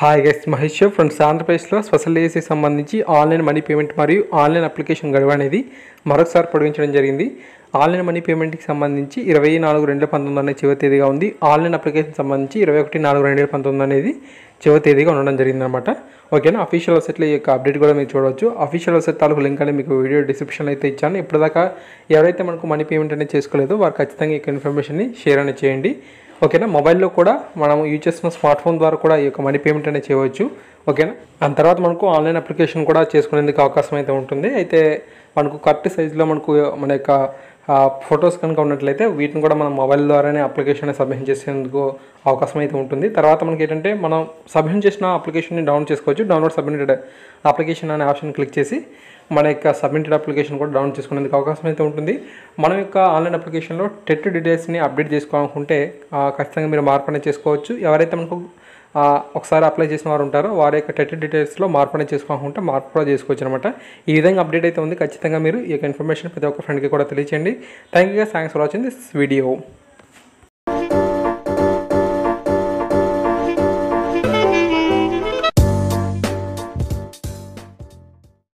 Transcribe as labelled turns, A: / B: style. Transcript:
A: Hi guys Mahesh friends ఆంధ్రప్రదేశ్లో special డేస్కి సంబంధించి ఆన్లైన్ మనీ పేమెంట్ మరియు ఆన్లైన్ అప్లికేషన్ గడువు అనేది మరొకసారి పొడిగించడం జరిగింది. ఆన్లైన్ మనీ పేమెంట్కి సంబంధించి ఇరవై నాలుగు రెండు వేల పంతొమ్మిది అనేది చివరి తేదీగా ఉంది. ఆన్లైన్ అప్లికేషన్ సంబంధించి ఇరవై ఒకటి నాలుగు రెండు వేల పంతొమ్మిది అనేది చివరి తేదీగా ఉండడం జరిగిందనమాట ఓకేనా? అఫీషియల్ వెబ్సైట్లో ఈ యొక్క అప్డేట్ కూడా మీరు చూడవచ్చు. అఫీషియల్ వెబ్సైట్ తాలూకు లింక్ అనేది మీకు వీడియో డిస్క్రిప్షన్లో అయితే ఇచ్చాను. ఇప్పటిదాకా ఎవరైతే మనకు మనీ పేమెంట్ అనేది చేసుకోలేదో వారు ఖచ్చితంగా ఈ యొక్క ఇన్ఫర్మేషన్ని షేర్ అనేది చేయండి. ఓకేనా? మొబైల్లో కూడా మనం యూజ్ చేస్తున్న స్మార్ట్ ఫోన్ ద్వారా కూడా ఈ యొక్క మనీ పేమెంట్ అనేది చేయవచ్చు. ఓకేనా? దాని తర్వాత మనకు ఆన్లైన్ అప్లికేషన్ కూడా చేసుకునేందుకు అవకాశం అయితే ఉంటుంది. అయితే మనకు కరెక్ట్ సైజులో మనకు మన యొక్క ఫొటోస్ కనుక ఉన్నట్లయితే వీటిని కూడా మనం మొబైల్ ద్వారానే అప్లికేషన్ సబ్మిట్ చేసేందుకు అవకాశం అయితే ఉంటుంది. తర్వాత మనకి ఏంటంటే మనం సబ్మిట్ చేసిన అప్లికేషన్ని డౌన్లోడ్ చేసుకోవచ్చు. డౌన్లోడ్ సబ్మిటెడ్ అప్లికేషన్ అనే ఆప్షన్ క్లిక్ చేసి మన యొక్క సబ్మిటెడ్ అప్లికేషన్ కూడా డౌన్లోడ్ చేసుకునేందుకు అవకాశం అయితే ఉంటుంది. మన యొక్క ఆన్లైన్ అప్లికేషన్లో టెట్ డీటెయిల్స్ని అప్డేట్ చేసుకోవాలనుకుంటే ఖచ్చితంగా మీరు మార్పు అనేది చేసుకోవచ్చు. ఎవరైతే మనకు ఒకసారి అప్లై చేసిన వారు ఉంటారో. వారి యొక్క టెట్ డీటెయిల్స్లో మార్పు అనేది చేసుకోవాలనుకుంటే మార్పు కూడా చేసుకోవచ్చు అనమాట ఈ విధంగా అప్డేట్ అయితే ఉంది. ఖచ్చితంగా మీరు ఈ యొక్క ఇన్ఫర్మేషన్ ప్రతి ఒక్క ఫ్రెండ్కి కూడా తెలియచేయండి. Thank you thanks for watching this video